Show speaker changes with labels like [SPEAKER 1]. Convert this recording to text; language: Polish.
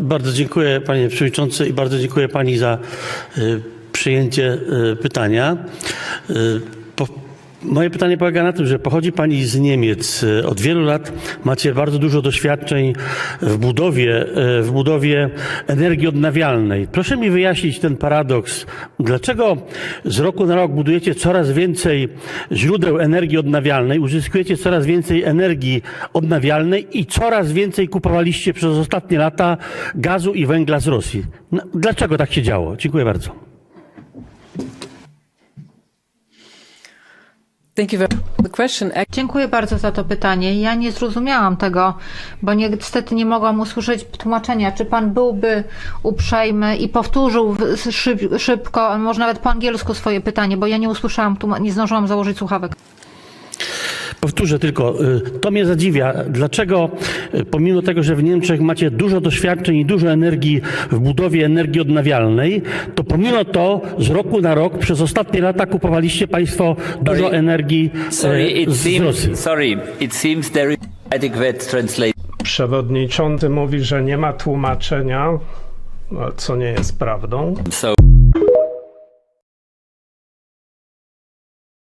[SPEAKER 1] Bardzo, dziękuję panie przewodniczący i bardzo dziękuję pani za y, przyjęcie y, pytania. Y, moje pytanie polega na tym, że pochodzi pani z Niemiec. Od wielu lat macie bardzo dużo doświadczeń w budowie, y, w budowie energii odnawialnej. Proszę mi wyjaśnić ten paradoks. Dlaczego z roku na rok budujecie coraz więcej źródeł energii odnawialnej, uzyskujecie coraz więcej energii odnawialnej i coraz więcej kupowaliście przez ostatnie lata gazu i węgla z Rosji? No, Dlaczego tak się działo? Dziękuję bardzo.
[SPEAKER 2] Dziękuję bardzo za to pytanie. Ja nie zrozumiałam tego, bo niestety nie mogłam usłyszeć tłumaczenia. Czy pan byłby uprzejmy i powtórzył szybko, może nawet po angielsku swoje pytanie, bo ja nie usłyszałam, nie zdążyłam założyć słuchawek.
[SPEAKER 1] Powtórzę tylko, y, to mnie zadziwia. Dlaczego, y, pomimo tego, że w Niemczech macie dużo doświadczeń i dużo energii w budowie energii odnawialnej, to pomimo to z roku na rok przez ostatnie lata kupowaliście Państwo dużo
[SPEAKER 3] Sorry.
[SPEAKER 1] energii
[SPEAKER 3] Sorry,
[SPEAKER 1] e,
[SPEAKER 3] it
[SPEAKER 1] z Rosji?
[SPEAKER 3] sorry, it seems there is adequate translation.
[SPEAKER 4] Przewodniczący mówi, że nie ma tłumaczenia, co nie jest prawdą.
[SPEAKER 3] So